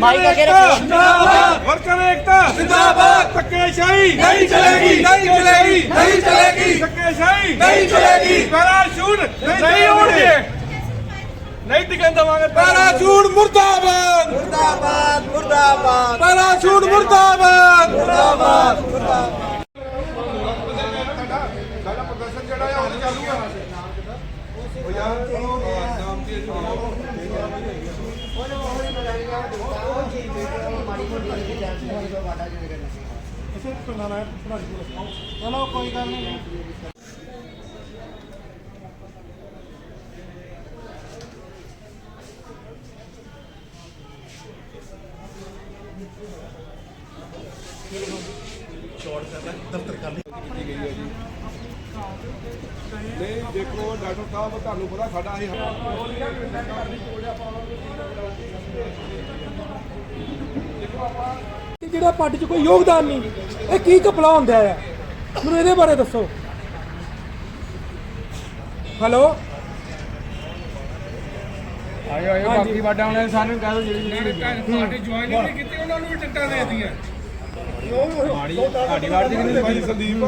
Mic ਅੱਗੇ ਰੱਖੋ ਜਿੰਦਾਬਾਦ। ਵਰਕਰ ਏਕਤਾ। ਜਿੰਦਾਬਾਦ। ਧੱਕੇਸ਼ਾਹੀ। ਨਹੀਂ ਚਲੇਗੀ ਨਹੀਂ ਚਲੇਗੀ ਨਹੀਂ ਚਲੇਗੀ। ਧੱਕੇਸ਼ਾਹੀ। ਨਹੀਂ ਚਲੇਗੀ। ਪੈਰਾਸ਼ੂਟ। ਨਹੀਂ ਹੋਣਗੇ। ਨਹੀਂ ਟਿਕਣ ਦਵਾਂਗੇ ਪੈਰਾਸ਼ੂਟ ਮੁਰਦਾਬਾਦ। ਮੁਰਦਾਬਾਦ ਮੁਰਦਾਬਾਦ। ਪੈਰਾਸ਼ੂਟ ਮੁਰਦਾਬਾਦ। ਮੁਰਦਾਬਾਦ ਸਾਡਾ ਪ੍ਰਦਰਸ਼ਨ ਜਿਹੜਾ ਆ ਉਹ ਚਾਲੂ ਆ ਉਹ ਯਾਰ ਨਾਮ ਦੀ ਚਲੋ ਕੋਈ ਗੱਲ ਨਹੀਂ ਨਹੀਂ ਦੇਖੋ ਡਾਕਟਰ ਸਾਹਿਬ ਤੁਹਾਨੂੰ ਪਤਾ ਸਾਡਾ ਇਹ ਕਿ ਜਿਹੜਾ ਪਾਰਟੀ 'ਚ ਕੋਈ ਯੋਗਦਾਨ ਨਹੀਂ ਇਹ ਕੀ ਕਪਲਾ ਹੁੰਦਾ ਆ ਮੈਨੂੰ ਇਹਦੇ ਬਾਰੇ ਦੱਸੋ। ਹੈਲੋ? ਆਇਓ ਆਇਓ ਬਾਕੀ ਵਾਡਾ ਉਹਨਾਂ ਨੇ ਸਾਨੂੰ ਕਹਿ ਦੋ ਜਿਹੜੀ ਜਿਹੜੀ ਪਾਰਟੀ ਜੁਆਇਨ ਨਹੀਂ ਕੀਤੀ ਉਹਨਾਂ ਨੂੰ ਵੀ ਟਿਕਟਾਂ ਦੇ ਦਿੱਤੀਆਂ। ਸਾਡੀ ਵਾਰਡ ਦੀ ਕਿੰਨੀ ਭਾਈ ਸੰਦੀਪ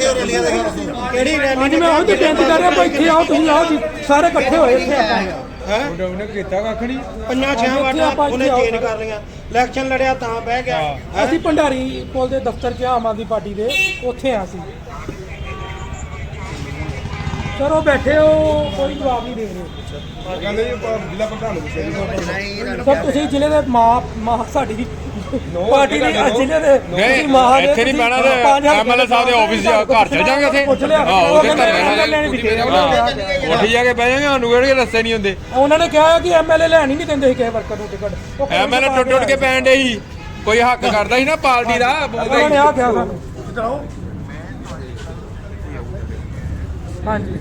ਕਿਹੜੀ ਰੈਲੀ ਮੈਂ ਉਹ ਤੇ ਬੇਨਤੀ ਕਰ ਰਿਹਾ ਭਾਈ ਇੱਥੇ ਆਓ ਤੁਸੀਂ ਆਓ ਜੀ। ਸਾਰੇ ਇਕੱਠੇ ਹੋਏ ਇੱਥੇ ਆਪਾਂ। ਉਹਨੇ ਕੀਤਾ ਕੱਖ ਨਹੀਂ ਪੰਜਾਂ ਛਿਆਂ ਵਾਟਾਂ ਉਹਨੇ ਚੇਂਜ ਕਰ ਲਈਆਂ। ਇਲੈਕਸ਼ਨ ਲੜਿਆ ਤਾਂ ਬਹਿ ਗਿਆ। ਅਸੀਂ ਭੰਡਾਰੀ ਪੁਲ ਦੇ ਦਫ਼ਤਰ 'ਚ ਆਮ ਆਦਮੀ ਪਾਰਟੀ ਦੇ ਉੱਥੇ ਆ ਅਸੀਂ। ਸਰ ਉਹ ਬੈਠੇ ਹੋ ਕੋਈ ਜਵਾਬ ਨਹੀਂ ਦੇ ਰਹੇ। ਕਹਿੰਦੇ ਜੀ ਆਪਾਂ ਜ਼ਿਲ੍ਹਾ ਪ੍ਰਧਾਨ ਨੂੰ ਪੁੱਛਿਆ ਸਰ ਤੁਸੀਂ ਜ਼ਿਲ੍ਹੇ ਦੇ ਮਾਂ ਮਾਂ ਸਾਡੀ ਪਾਰਟੀ ਦੀ ਜ਼ਿਲ੍ਹੇ ਦੇ ਦੇ ਇੱਥੇ ਨਹੀਂ ਬਹਿਣਾ ਤੇ MLA ਸਾਹਿਬ ਦੇ ਆਫਿਸ ਜਾ ਘਰ ਚਲ ਜਾਾਂਗੇ ਉੱਥੇ ਹਾਂ। ਉਹ ਉੱਥੇ ਉਹਨਾਂ ਉੱਥੇ ਜਾ ਕੇ ਬਹਿ ਜਾਾਂਗੇ ਸਾਨੂੰ ਕਿਹੜੇ ਰਸਤੇ ਨਹੀਂ ਹੁੰਦੇ? ਉਹਨਾਂ ਨੇ ਕਿਹਾ ਕਿ ਐਮਐਲਏ ਲੈਣ ਹੀ ਨਹੀਂ ਦਿੰਦੇ ਸੀ ਕਿਸੇ ਵਰਕਰ ਨੂੰ ਟਿਕਟ। ਐਮਐਲਏ ਟੁੱਟ ਟੁੱਟ ਕੇ ਪੈਣ ਡੇ ਸੀ। ਕੋਈ ਹੱਕ ਕਰਦਾ ਸੀ ਨਾ ਪਾਰਟੀ ਦਾ ਬੋਲਦਾ ਉਹਨਾਂ ਨੇ ਸੀ ਆ ਕਿਹਾ ਸਾਨੂੰ। ਹਾਂਜੀ।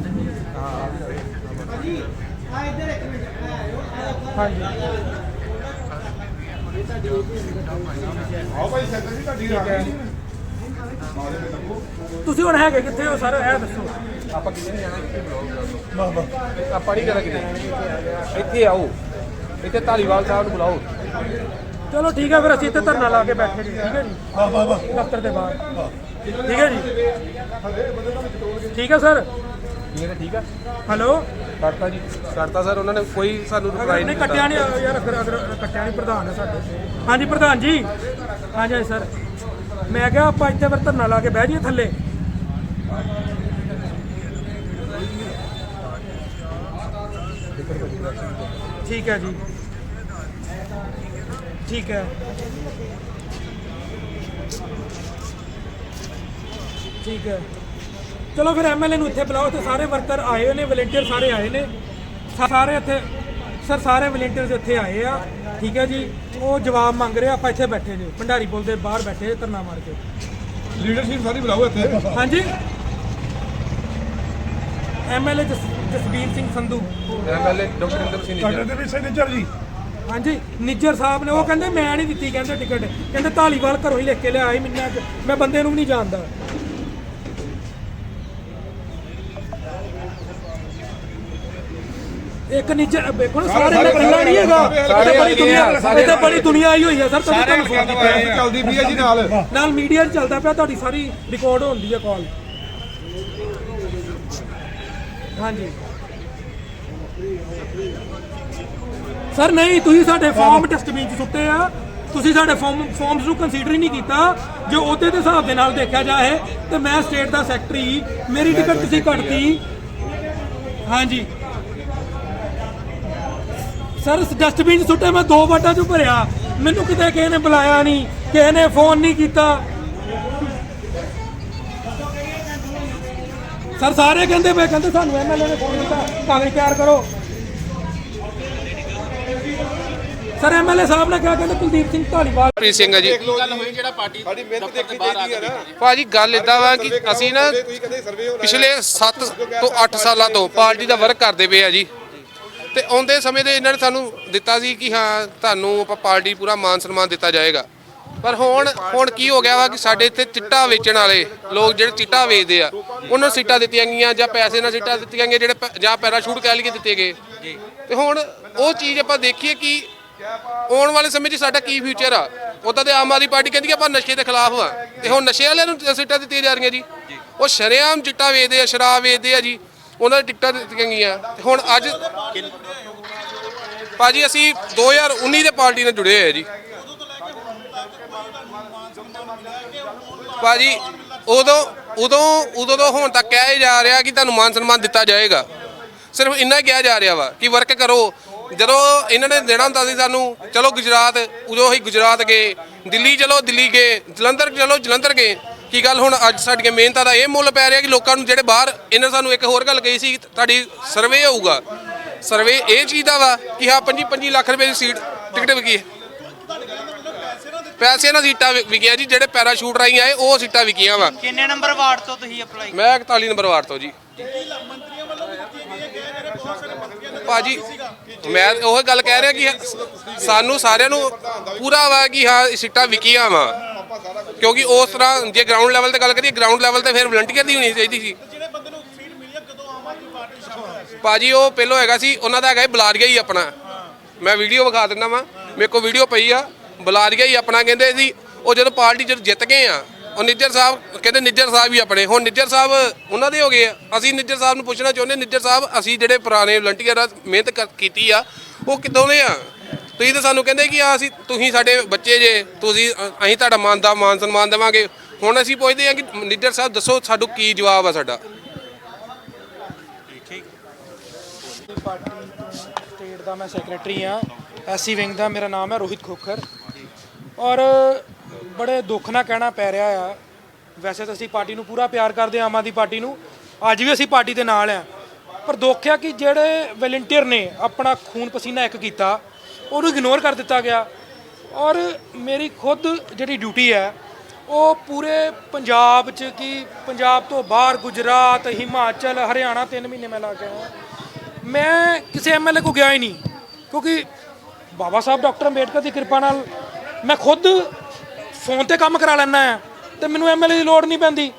ਹਾਂਜੀ। ਆਓ ਭਾਈ ਸੈਕਟਰ ਜੀ ਤੁਹਾਡੀ ਰਾਹ ਤੁਸੀਂ ਹੁਣ ਹੈਗੇ ਕਿੱਥੇ ਹੋ ਸਰ? ਇਹ ਦੱਸੋ। ਆਪਾਂ ਨਹੀਂ ਕਰਾਂ ਕਿਤੇ। ਇੱਥੇ ਆਓ। ਇੱਥੇ ਧਾਲੀਵਾਲ ਸਾਹਿਬ ਨੂੰ ਬੁਲਾਓ। ਚਲੋ ਠੀਕ ਹੈ ਫਿਰ ਅਸੀਂ ਇੱਥੇ ਧਰਨਾ ਲਾ ਕੇ ਬੈਠੇ ਜੀ ਠੀਕ ਹੈ ਜੀ? ਵਾਹ ਵਾਹ ਵਾਹ। ਦਫ਼ਤਰ ਦੇ ਬਾਹਰ। ਠੀਕ ਹੈ ਜੀ? ਠੀਕ ਹੈ ਸਰ? ਠੀਕ ਹੈ ਹੈਲੋ? ਕਰਤਾ ਜੀ। ਕਰਤਾ ਸਰ ਉਹਨਾਂ ਨੇ ਕੋਈ ਸਾਨੂੰ ਰਿਪਲਾਈ ਨਹੀਂ ਨਹੀਂ ਕੱਟਿਆ ਨਹੀਂ ਯਾਰ ਅਗਰ ਅਗਰ ਕੱਟਿਆ ਨਹੀਂ ਪ੍ਰਧਾਨ ਹੈ ਸਾਡੇ। ਹਾਂਜੀ ਪ੍ਰਧਾਨ ਜੀ। ਹਾਂਜੀ ਹਾਂਜੀ ਸਰ। ਮੈਂ ਕਿਹਾ ਆਪਾਂ ਇੱਥੇ ਫਿਰ ਧਰਨਾ ਲਾ ਕੇ ਬਹਿ ਜਾਈਏ ਥੱਲੇ। ਠੀਕ ਹੈ ਜੀ। ਠੀਕ ਹੈ। ਠੀਕ ਹੈ। ਚਲੋ ਫਿਰ ਐਮਐਲਏ ਨੂੰ ਇੱਥੇ ਬੁਲਾਓ ਤੇ ਸਾਰੇ ਵਰਕਰ ਆਏ ਹੋਏ ਨੇ ਵਲੰਟੀਅਰ ਸਾਰੇ ਆਏ ਨੇ। ਸਾਰੇ ਇੱਥੇ ਸਰ ਸਾਰੇ ਵਲੰਟੀਅਰਸ ਇੱਥੇ ਆਏ ਆ। ਠੀਕ ਹੈ ਜੀ ਉਹ ਜਵਾਬ ਮੰਗ ਰਹੇ ਆ, ਆਪਾਂ ਇੱਥੇ ਬੈਠੇ ਨੇ ਭੰਡਾਰੀ ਪੁਲ ਦੇ ਬਾਹਰ ਬੈਠੇ ਧਰਨਾ ਮਾਰ ਕੇ। ਲੀਡਰਸ਼ਿਪ ਸਾਰੀ ਬੁਲਾਓ ਇੱਥੇ। ਹਾਂਜੀ। MLA Jasbir Singh Sandhu. MLA doctor Inder Singh Nijjar ਦੇ ਵੀ ਸਿਗਨੇਚਰ ਜੀ। ਹਾਂਜੀ ਨਿੱਜਰ ਸਾਹਿਬ ਨੇ ਉਹ ਕਹਿੰਦੇ ਮੈਂ ਨਹੀਂ ਦਿੱਤੀ ਕਹਿੰਦੇ ਟਿਕਟ ਕਹਿੰਦੇ ਧਾਲੀਵਾਲ ਘਰੋਂ ਹੀ ਲਿਖ ਕੇ ਲਿਆਇਆ ਸੀ ਮੈਨੂੰ ਅੱਜ ਮੈਂ ਬੰਦੇ ਨੂੰ ਵੀ ਨਹੀਂ ਜਾਣਦਾ। ਇੱਕ ਨਿੱਜਰ ਵੇਖੋ ਨਾ ਸਾਰੇ ਨੇ ਇਕੱਲਾ ਨਹੀਂ ਹੈਗਾ। ਇੱਥੇ ਬੜੀ ਦੁਨੀਆ ਇੱਥੇ ਬੜੀ ਦੁਨੀਆ ਆਈ ਹੋਈ ਹੈ ਸਰ ਤੁਹਾਨੂੰ ਤੁਹਾਨੂੰ ਸੁਣਾਉਂਦੀ ਚੱਲਦੀ ਪਈ ਹੈ ਜੀ ਨਾਲ। ਨਾਲ ਮੀਡੀਆ 'ਚ ਚੱਲਦਾ ਪਿਆ ਤੁਹਾਡੀ ਸਾਰੀ ਰਿਕਾਰਡ ਹੁੰਦੀ ਹੈ ਕਾਲ ਹਾਂਜੀ। ਸਰ ਨਹੀਂ ਤੁਸੀਂ ਸਾਡੇ ਫਾਰਮ ਡਸਟਬਿਨ 'ਚ ਸੁੱਟੇ ਆ। ਤੁਸੀਂ ਸਾਡੇ ਫਾਰਮ ਫਾਰਮਸ ਨੂੰ ਕੰਸੀਡਰ ਹੀ ਨਹੀਂ ਕੀਤਾ। ਜੋ ਉਹਦੇ ਦੇ ਹਿਸਾਬ ਦੇ ਨਾਲ ਦੇਖਿਆ ਜਾਏ ਤੇ ਮੈਂ ਸਟੇਟ ਦਾ ਸੈਕਟਰੀ ਮੇਰੀ ਟਿਕਟ ਤੁਸੀਂ ਕੱਟਤੀ। ਹਾਂਜੀ। ਸਰ ਡਸਟਬਿਨ ਸੁੱਟੇ ਮੈਂ ਦੋ ਵਾਟਾਂ 'ਚ ਭਰਿਆ। ਮੈਨੂੰ ਕਿਤੇ ਕਿਸੇ ਨੇ ਬੁਲਾਇਆ ਨਹੀਂ ਕਿਸੇ ਨੇ ਫੋਨ ਨਹੀਂ ਕੀਤਾ। ਸਰ ਸਾਰੇ ਕਹਿੰਦੇ ਮੈਂ ਕਹਿੰਦੇ ਸਾਨੂੰ ਐਮਐਲਏ ਨੇ ਫੋਨ ਕੀਤਾ। ਕਾਗਜ਼ ਤਿਆਰ ਕਰੋ। ਸਰ ਐਮਐਲਏ ਸਾਹਿਬ ਨੇ ਕਿਹਾ ਕਹਿੰਦੇ ਕੁਲਦੀਪ ਸਿੰਘ ਢਾਲੀਵਾਲ ਪ੍ਰੀਤ ਸਿੰਘ ਜੀ। ਸਾਡੀ ਮਿਹਨਤ ਦੇਖੀ ਚਾਹੀਦੀ ਹੈ ਨਾ। ਭਾਜੀ ਗੱਲ ਇਦਾਂ ਵਾ ਕਿ ਅਸੀਂ ਨਾ ਪਿਛਲੇ 7 ਤੋਂ 8 ਸਾਲਾਂ ਤੋਂ ਪਾਰਟੀ ਦਾ ਵਰਕ ਕਰਦੇ ਪਏ ਆ ਜੀ। ਤੇ ਆਉਂਦੇ ਸਮੇਂ ਦੇ ਇਹਨਾਂ ਨੇ ਸਾਨੂੰ ਦਿੱਤਾ ਸੀ ਕਿ ਹਾਂ ਤੁਹਾਨੂੰ ਆਪਾਂ ਪਾਰਟੀ ਪੂਰਾ ਮਾਨ ਸਨਮਾਨ ਦਿੱਤਾ ਜਾਏਗਾ। ਪਰ ਹੁਣ ਹੁਣ ਕੀ ਹੋ ਗਿਆ ਵਾ ਕਿ ਸਾਡੇ ਇੱਥੇ ਚਿੱਟਾ ਵੇਚਣ ਵਾਲੇ ਲੋਕ ਜਿਹੜੇ ਚਿੱਟਾ ਵੇਚਦੇ ਆ ਉਹਨਾਂ ਨੂੰ ਸੀਟਾਂ ਦਿੱਤੀਆਂ ਗਈਆਂ ਜਾਂ ਪੈਸੇ ਨਾਲ ਸੀਟਾਂ ਦਿੱਤੀਆਂ ਗਈਆਂ ਜਿਹੜੇ ਪ- ਜਾਂ ਪੈਰਾਸ਼ੂਟ ਕਹਿ ਲਈਏ ਦਿੱਤੇ ਗਏ। ਤੇ ਹੁਣ ਉਹ ਚੀਜ਼ ਆਪਾਂ ਦੇਖੀਏ ਕਿ ਆਉਣ ਵਾਲੇ ਸਮੇਂ 'ਚ ਸਾਡਾ ਕੀ ਫਿਊਚਰ ਆ। ਉਦਾਂ ਤੇ ਆਮ ਆਦਮੀ ਪਾਰਟੀ ਕਹਿੰਦੀ ਆ ਆਪਾਂ ਨਸ਼ੇ ਦੇ ਖਿਲਾਫ ਆ। ਤੇ ਹੁਣ ਨਸ਼ੇ ਵਾਲਿਆਂ ਨੂੰ ਸੀਟਾਂ ਦਿੱਤੀਆਂ ਜਾ ਰਹੀਆਂ ਜੀ। ਉਹ ਸ਼ਰੇਆਮ ਚਿੱਟਾ ਵੇਚਦੇ ਆ ਸ਼ਰਾਬ ਵੇਚਦੇ ਆ ਜੀ। ਉਹਨਾਂ ਦੀ ਟਿਕਟਾਂ ਦਿੱਤੀਆਂ ਗਈਆਂ। ਤੇ ਹੁਣ ਅੱਜ ਭਾਜੀ ਅਸੀਂ 2019 ਦੇ ਪਾਰਟੀ ਨਾਲ ਜੁੜੇ ਹੋਏ ਆ ਜੀ। ਭਾਜੀ, ਉਦੋਂ ਉਦੋਂ ਉਦੋਂ ਤੋਂ ਹੁਣ ਤੱਕ ਕਿਹਾ ਹੀ ਜਾ ਰਿਹਾ ਕਿ ਤੁਹਾਨੂੰ ਮਾਨ ਸਨਮਾਨ ਦਿੱਤਾ ਜਾਏਗਾ। ਸਿਰਫ ਇੰਨਾ ਹੀ ਕਿਹਾ ਜਾ ਰਿਹਾ ਵਾ ਕਿ ਵਰਕ ਕਰੋ। ਜਦੋਂ ਇਹਨਾਂ ਨੇ ਦੇਣਾ ਹੁੰਦਾ ਸੀ ਸਾਨੂੰ, ਚਲੋ ਗੁਜਰਾਤ, ਉਦੋਂ ਹੀ ਗੁਜਰਾਤ ਗਏ, ਦਿੱਲੀ ਚਲੋ ਦਿੱਲੀ ਗਏ, ਜਲੰਧਰ ਚਲੋ ਜਲੰਧਰ ਗਏ। ਕੀ ਗੱਲ ਹੁਣ ਅੱਜ ਸਾਡੀਆਂ ਮਿਹਨਤਾਂ ਦਾ ਇਹ ਮੁੱਲ ਪੈ ਰਿਹਾ ਕਿ ਲੋਕਾਂ ਨੂੰ ਜਿਹੜੇ ਬਾਹਰ ਇਹਨਾਂ ਸਾਨੂੰ ਇੱਕ ਹੋਰ ਗੱਲ ਕਹੀ ਸੀ ਤੁਹਾਡੀ ਸਰਵੇ ਹੋਊਗਾ ਸਰਵੇ ਇਹ ਚੀਜ਼ ਦਾ ਵਾ ਕਿ ਹਾਂ 25 25 ਲੱਖ ਰੁਪਏ ਦੀ ਸੀਟ ਟਿਕਟ ਵਿਕੀ ਹੈ। ਪੈਸੇ ਨਾਲ ਸੀਟਾਂ ਵਿਕੀਆਂ ਜੀ ਜਿਹੜੇ ਪੈਰਾਸ਼ੂਟ ਰਾਹੀਂ ਆਏ ਉਹ ਸੀਟਾਂ ਵਿਕੀਆਂ ਵਾ। ਕਿੰਨੇ ਨੰਬਰ ਵਾਰਡ ਤੋਂ ਤੁਸੀਂ ਅਪਲਾਈ ਮੈਂ 41 ਨੰਬਰ ਵਾਰਡ ਤੋਂ ਜੀ। ਭਾਜੀ ਮੈਂ ਉਹ ਗੱਲ ਕਹਿ ਰਿਹਾ ਕਿ ਸਾਨੂੰ ਸਾਰਿਆਂ ਨੂੰ ਪੂਰਾ ਵਾ ਕਿ ਹਾਂ ਸੀਟਾਂ ਵਿਕੀਆਂ ਵਾ। ਕਿਉਂਕਿ ਉਸ ਤਰ੍ਹਾਂ ਜੇ ਗਰਾਊਂਡ ਲੈਵਲ ਤੇ ਗੱਲ ਕਰੀਏ ਗਰਾਊਂਡ ਲੈਵਲ ਤੇ ਫਿਰ ਵਲੰਟੀਅਰ ਦੀ ਹੋਣੀ ਚਾਹੀਦੀ ਸੀ। ਭਾਜੀ ਉਹ ਪਹਿਲੋਂ ਹੈਗਾ ਸੀ ਉਹਨਾਂ ਦਾ ਹੈਗਾ ਸੀ ਬਲਾਰੀਆ ਹੀ ਆਪਣਾ। ਮੈਂ ਵੀਡੀਓ ਵਿਖਾ ਦਿੰਦਾ ਵਾਂ। ਮੇਰੇ ਕੋਲ ਵੀਡੀਓ ਪਈ ਆ। ਬਲਾਰੀਆ ਹੀ ਆਪਣਾ ਕਹਿੰਦੇ ਸੀ ਉਹ ਜਦੋਂ ਪਾਰਟੀ ਜਦ ਜਿੱਤ ਗਏ ਆ ਉਹ ਨਿੱਜਰ ਸਾਹਿਬ ਕਹਿੰਦੇ ਨਿੱਜਰ ਸਾਹਿਬ ਹੀ ਆਪਣੇ। ਹੁਣ ਨਿੱਜਰ ਸਾਹਿਬ ਉਹਨਾਂ ਦੇ ਹੋ ਗਏ ਆ। ਅਸੀਂ ਨਿੱਜਰ ਸਾਹਿਬ ਨੂੰ ਪੁੱਛਣਾ ਚਾਹੁੰਦੇ ਨਿੱਜਰ ਸਾਹਿਬ ਅਸੀਂ ਜਿਹੜੇ ਪੁਰਾਣੇ ਵਲੰਟੀਅਰ ਆ ਮਿਹਨਤ ਕੀਤੀ ਆ ਉਹ ਕਿੱਦੋਂ ਦੇ ਆ? ਤੁਸੀਂ ਤਾਂ ਸਾਨੂੰ ਕਹਿੰਦੇ ਕਿ ਆ ਅਸੀਂ ਤੁਸੀਂ ਸਾਡੇ ਬੱਚੇ ਜੇ, ਤੁਸੀਂ, ਅ- ਅਸੀਂ ਤੁਹਾਡਾ ਮਾਨ ਦਾ ਮਾਨ ਸਨਮਾਨ ਦੇਵਾਂਗੇ। ਹੁਣ ਅਸੀਂ ਪੁੱਛਦੇ ਹਾਂ ਕਿ ਲੀਡਰ ਸਾਹਿਬ, ਦੱਸੋ ਸਾਨੂੰ ਕੀ ਜਵਾਬ ਆ ਸਾਡਾ? ਪਾਰਟੀ ਤੋਂ ਸਟੇਟ ਦਾ ਮੈਂ ਸੈਕਟਰੀ ਆ ਐਸਸੀ ਵਿੰਗ ਦਾ ਮੇਰਾ ਨਾਮ ਹੈ ਰੋਹਿਤ ਖੋਖਰ। ਔਰ ਬੜੇ ਦੁੱਖ ਨਾਲ ਕਹਿਣਾ ਪੈ ਰਿਹਾ ਆ। ਵੈਸੇ ਤਾਂ ਅਸੀਂ ਪਾਰਟੀ ਨੂੰ ਪੂਰਾ ਪਿਆਰ ਕਰਦੇ ਹਾਂ, ਆਮ ਆਦਮੀ ਪਾਰਟੀ ਨੂੰ। ਅੱਜ ਵੀ ਅਸੀਂ ਪਾਰਟੀ ਦੇ ਨਾਲ ਆ ਪਰ ਦੁੱਖ ਆ ਕਿ ਜਿਹੜੇ ਵਲੰਟੀਅਰ ਨੇ ਆਪਣਾ ਖੂਨ ਪਸੀਨਾ ਇੱਕ ਕੀਤਾ ਉਹਨੂੰ ਇਗਨੋਰ ਕਰ ਦਿੱਤਾ ਗਿਆ। ਔਰ ਮੇਰੀ ਖੁਦ ਜਿਹੜੀ ਡਿਊਟੀ ਹੈ, ਉਹ ਪੂਰੇ ਪੰਜਾਬ 'ਚ ਕੀ ਪੰਜਾਬ ਤੋਂ ਬਾਹਰ ਗੁਜਰਾਤ, ਹਿਮਾਚਲ, ਹਰਿਆਣਾ 3 ਮਹੀਨੇ ਮੈਂ ਲਾ ਕੇ ਆਇਆ। ਮੈਂ ਕਿਸੇ ਐਮਐਲਏ ਕੋ ਗਿਆ ਹੀ ਨਹੀਂ, ਕਿਉਂਕਿ ਬਾਬਾ ਸਾਹਿਬ, ਡਾਕਟਰ ਅੰਬੇਡਕਰ ਦੀ ਕਿਰਪਾ ਨਾਲ ਮੈਂ ਖੁਦ ਫੋਨ ਤੇ ਕੰਮ ਕਰਾ ਲੈਣਾ ਆ ਤੇ ਮੈਨੂੰ ਐਮਐਲਏ ਦੀ ਲੋੜ ਨਹੀਂ ਪੈਂਦੀ।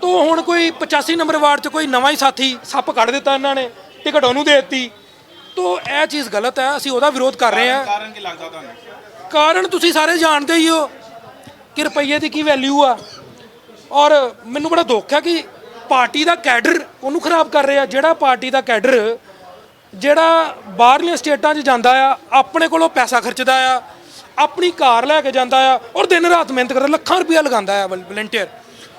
ਤੋਂ ਹੁਣ ਕੋਈ 85 ਨੰਬਰ ਵਾਰਡ 'ਚ ਕੋਈ ਨਵਾਂ ਹੀ ਸਾਥੀ ਸੱਪ ਕੱਢ ਦਿੱਤਾ ਇਹਨਾਂ ਨੇ, ਟਿਕਟ ਉਹਨੂੰ ਦੇ ਦਿੱਤੀ। ਤੋ ਇਹ ਚੀਜ਼ ਗਲਤ ਹੈ ਅਸੀਂ ਉਹਦਾ ਵਿਰੋਧ ਕਰ ਰਹੇ ਹਾਂ। ਕਾਰਨ ਕੀ ਲੱਗਦਾ ਤੁਹਾਨੂੰ? ਕਾਰਨ ਤੁਸੀਂ ਸਾਰੇ ਜਾਣਦੇ ਹੀ ਹੋ ਕਿ ਰੁਪਈਏ ਦੀ ਕੀ ਵੈਲਿਊ ਆ। ਔਰ ਮੈਨੂੰ ਬੜਾ ਦੁੱਖ ਹੈ ਕਿ ਪਾਰਟੀ ਦਾ ਕੈਡਰ ਉਹਨੂੰ ਖਰਾਬ ਕਰ ਰਿਹਾ। ਜਿਹੜਾ ਪਾਰਟੀ ਦਾ ਕੈਡਰ ਜਿਹੜਾ ਬਾਹਰਲੀਆਂ ਸਟੇਟਾਂ 'ਚ ਜਾਂਦਾ ਆ ਆਪਣੇ ਕੋਲੋਂ ਪੈਸਾ ਖਰਚਦਾ ਆ ਆਪਣੀ ਕਾਰ ਲੈ ਕੇ ਜਾਂਦਾ ਆ ਔਰ ਦਿਨ ਰਾਤ ਮਿਹਨਤ ਕਰਦਾ ਲੱਖਾਂ ਰੁਪਇਆ ਲਗਾਉਂਦਾ ਆ ਵਲੰਟੀਅਰ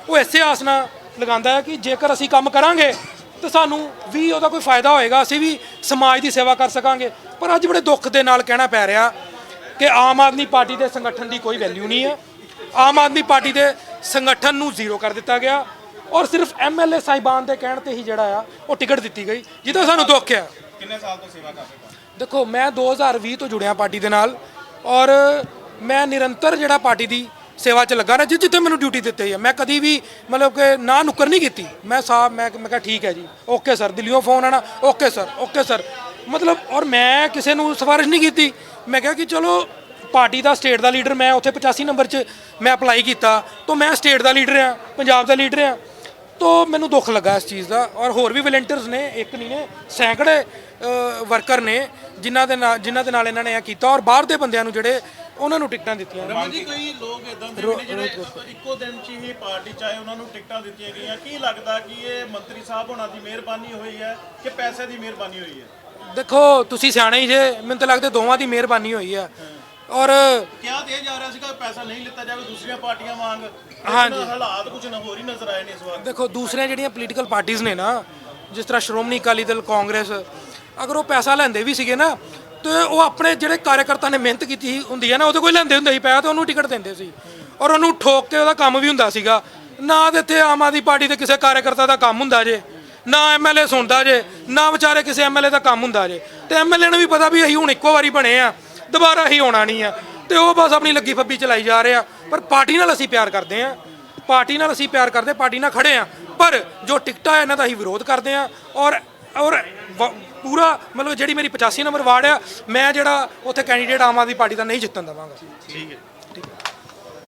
ਉਹ ਇਸੇ ਆਸ ਨਾਲ ਲਗਾਉਂਦਾ ਹੈ ਕਿ ਜੇਕਰ ਅਸੀਂ ਕੰਮ ਕਰਾਂਗੇ ਤੇ ਸਾਨੂੰ ਵੀ ਉਹਦਾ ਕੋਈ ਫਾਇਦਾ ਹੋਏਗਾ ਅਸੀਂ ਵੀ ਸਮਾਜ ਦੀ ਸੇਵਾ ਕਰ ਸਕਾਂਗੇ। ਪਰ ਅੱਜ ਬੜੇ ਦੁੱਖ ਦੇ ਨਾਲ ਕਹਿਣਾ ਪੈ ਰਿਹਾ ਕਿ ਆਮ ਆਦਮੀ ਪਾਰਟੀ ਦੇ ਸੰਗਠਨ ਦੀ ਕੋਈ ਵੈਲਿਊ ਨਹੀਂ ਹੈ ਆਮ ਆਦਮੀ ਪਾਰਟੀ ਦੇ ਸੰਗਠਨ ਨੂੰ ਜ਼ੀਰੋ ਕਰ ਦਿੱਤਾ ਗਿਆ ਔਰ ਸਿਰਫ ਐਮਐਲਏ ਸਾਹਿਬਾਨ ਦੇ ਕਹਿਣ ਤੇ ਹੀ ਜਿਹੜਾ ਆ ਉਹ ਟਿਕਟ ਦਿੱਤੀ ਗਈ ਜਿਹਦਾ ਸਾਨੂੰ ਦੁੱਖ ਆ। ਕਿੰਨੇ ਸਾਲ ਤੋਂ ਸੇਵਾ ਕਰਦੇ ਹੋ? ਦੇਖੋ ਮੈਂ 2020 ਤੋਂ ਜੁੜਿਆ ਪਾਰਟੀ ਦੇ ਨਾਲ ਔਰ ਮੈਂ ਨਿਰੰਤਰ ਜਿਹੜਾ ਪਾਰਟੀ ਦੀ ਸੇਵਾ 'ਚ ਲੱਗਾ ਨਾ, ਜਿ ਜਿੱਥੇ ਮੈਨੂੰ ਡਿਊਟੀ ਦਿੱਤੀ ਹੈ ਮੈਂ ਕਦੀ ਵੀ ਮਤਲਬ ਕਿ ਨਾ ਨੁੱਕਰ ਨਹੀਂ ਕੀਤੀ। ਮੈਂ ਸਾਹ ਮੈਂ ਮੈਂ ਕਿਹਾ, ਠੀਕ ਹੈ ਜੀ। ਓਕੇ ਸਰ ਦਿੱਲੀੋਂ ਫੋਨ ਆਣਾ ਓਕੇ ਸਰ ਓਕੇ ਸਰ ਮਤਲਬ, ਔਰ ਮੈਂ ਕਿਸੇ ਨੂੰ ਸਿਫਾਰਿਸ਼ ਨਹੀਂ ਕੀਤੀ। ਮੈਂ ਕਿਹਾ ਕਿ ਚਲੋ, ਪਾਰਟੀ ਦਾ ਸਟੇਟ ਦਾ ਲੀਡਰ ਮੈਂ ਉੱਥੇ 85 ਨੰਬਰ 'ਚ ਮੈਂ ਅਪਲਾਈ ਕੀਤਾ। ਤਾਂ ਮੈਂ ਸਟੇਟ ਦਾ ਲੀਡਰ ਆ ਪੰਜਾਬ ਦਾ ਲੀਡਰ ਆ ਤੋ ਮੈਨੂੰ ਦੁੱਖ ਲੱਗਾ ਇਸ ਚੀਜ਼ ਦਾ। ਔਰ ਹੋਰ ਵੀ ਵਲੰਟੀਅਰਸ ਨੇ, ਇੱਕ ਨਹੀਂ ਨੇ, ਸੈਂਕੜੇ ਵਰਕਰ ਨੇ, ਜਿਨ੍ਹਾਂ ਦੇ ਨਾਲ ਜਿਨ੍ਹਾਂ ਦੇ ਨਾਲ ਇਹਨਾਂ ਨੇ ਇਹ ਕੀਤਾ। ਔਰ ਬਾਹਰ ਦੇ ਬੰਦਿਆਂ ਨੂੰ ਜਿਹੜੇ ਉਹਨਾਂ ਨੂੰ ਟਿਕਟਾਂ ਦਿੱਤੀਆਂ ਰਮਨ ਜੀ ਕਈ ਲੋਕ ਇਦਾਂ ਦੇ ਨੇ ਜਿਹੜੇ ਇੱਕੋ ਦਿਨ 'ਚ ਹੀ ਪਾਰਟੀ ਚਾਹੇ ਉਹਨਾਂ ਨੂੰ ਟਿਕਟਾਂ ਦਿੱਤੀਆਂ ਗਈਆਂ। ਕੀ ਲੱਗਦਾ ਕਿ ਇਹ ਮੰਤਰੀ ਸਾਹਿਬ ਹੋਣਾ ਦੀ ਮਿਹਰਬਾਨੀ ਹੋਈ ਹੈ ਕਿ ਪੈਸੇ ਦੀ ਮਿਹਰਬਾਨੀ ਹੋਈ ਹੈ? ਦੇਖੋ ਤੁਸੀਂ ਸਿਆਣੇ ਹੀ ਜੇ ਮੈਨੂੰ ਤਾਂ ਲੱਗਦਾ ਦੋਵਾਂ ਦੀ ਮਿਹਰਬਾਨੀ ਹੋਈ ਆ ਔਰ ਕਿਹਾ ਤੇ ਜਾ ਰਿਹਾ ਸੀਗਾ? ਪੈਸਾ ਨਹੀਂ ਲਿੱਤਾ ਜਾਵੇ ਦੂਸਰੀਆਂ ਪਾਰਟੀਆਂ ਵਾਂਗ। ਹਾਂਜੀ। ਹਾਲਾਤ ਕੁਝ ਨਾ ਹੋਰ ਹੀ ਨਜ਼ਰ ਆਏ ਨੇ ਇਸ ਵਾਰ। ਦੇਖੋ ਦੂਸਰੀਆਂ ਜਿਹੜੀਆਂ ਪੋਲੀਟੀਕਲ ਪਾਰਟੀਆਂ ਨੇ ਨਾ ਜਿਸ ਤਰ੍ਹਾਂ ਸ਼੍ਰੋਮਣੀ ਅਕਾਲੀ ਦਲ ਕਾਂਗਰਸ ਅਗਰ ਉਹ ਪੈਸਾ ਲੈਂਦੇ ਵੀ ਸੀਗੇ ਨਾ ਤੇ ਉਹ ਆਪਣੇ ਜਿਹੜੇ ਕਾਰਜਕਰਤਾ ਨੇ ਮਿਹਨਤ ਕੀਤੀ ਸੀ ਹੁੰਦੀ ਹੈ ਨਾ, ਉਹਦੇ ਕੋਈ ਲੈਂਦੇ ਹੁੰਦੇ ਸੀ ਪੈਸਾ ਤੇ ਉਹਨੂੰ ਟਿਕਟ ਦਿੰਦੇ ਸੀ। ਔਰ ਉਹਨੂੰ ਠੋਕ ਕੇ ਉਹਦਾ ਕੰਮ ਵੀ ਹੁੰਦਾ ਸੀਗਾ। ਨਾ ਤੇ ਇੱਥੇ ਆਮ ਆਦਮੀ ਪਾਰਟੀ ਦੇ ਕਿਸੇ ਕਾਰਜਕਰਤਾ ਦਾ ਕੰਮ ਹੁੰਦਾ ਜੇ, ਨਾ ਐਮਐਲਏ ਸੁਣਦਾ ਜੇ, ਨਾ ਵਿਚਾਰੇ ਕਿਸੇ ਐਮਐਲਏ ਦਾ ਕੰਮ ਹੁੰਦਾ ਜੇ। ਤੇ ਐਮਐਲਏ ਨੂੰ ਵੀ ਪਤਾ ਵੀ ਅਸੀਂ ਹੁਣ ਇੱਕੋ ਵਾਰੀ ਬਣੇ ਆ, ਦੁਬਾਰਾ ਹੀ ਆਉਣਾ ਨਹੀਂ ਆ। ਤੇ ਉਹ ਬਸ ਆਪਣੀ ਲੱਗੀ ਫੱਬੀ ਚਲਾਈ ਜਾ ਰਹੇ। ਆ ਪਰ ਪਾਰਟੀ ਨਾਲ ਅਸੀਂ ਪਿਆਰ ਕਰਦੇ ਆ। ਪਾਰਟੀ ਨਾਲ ਅਸੀਂ ਪਿਆਰ ਕਰਦੇ, ਪਾਰਟੀ ਨਾਲ ਖੜੇ ਆ। ਪਰ ਜੋ ਟਿਕਟਾਂ ਇਹਨਾਂ ਦਾ ਅਸੀਂ ਵਿਰੋਧ ਕਰਦੇ ਆ। ਔਰ ਔਰ ਵ- ਪੂਰਾ ਮਤਲਬ ਜਿਹੜੀ ਮੇਰੀ 85 ਨੰਬਰ ਵਾਰਡ ਆ, ਮੈਂ ਜਿਹੜਾ ਉੱਥੇ ਕੈਂਡੀਡੇਟ ਆਮ ਆਦਮੀ ਪਾਰਟੀ ਦਾ ਨਹੀਂ ਜਿੱਤਣ ਦੇਵਾਂਗਾ। ਠੀਕ ਹੈ।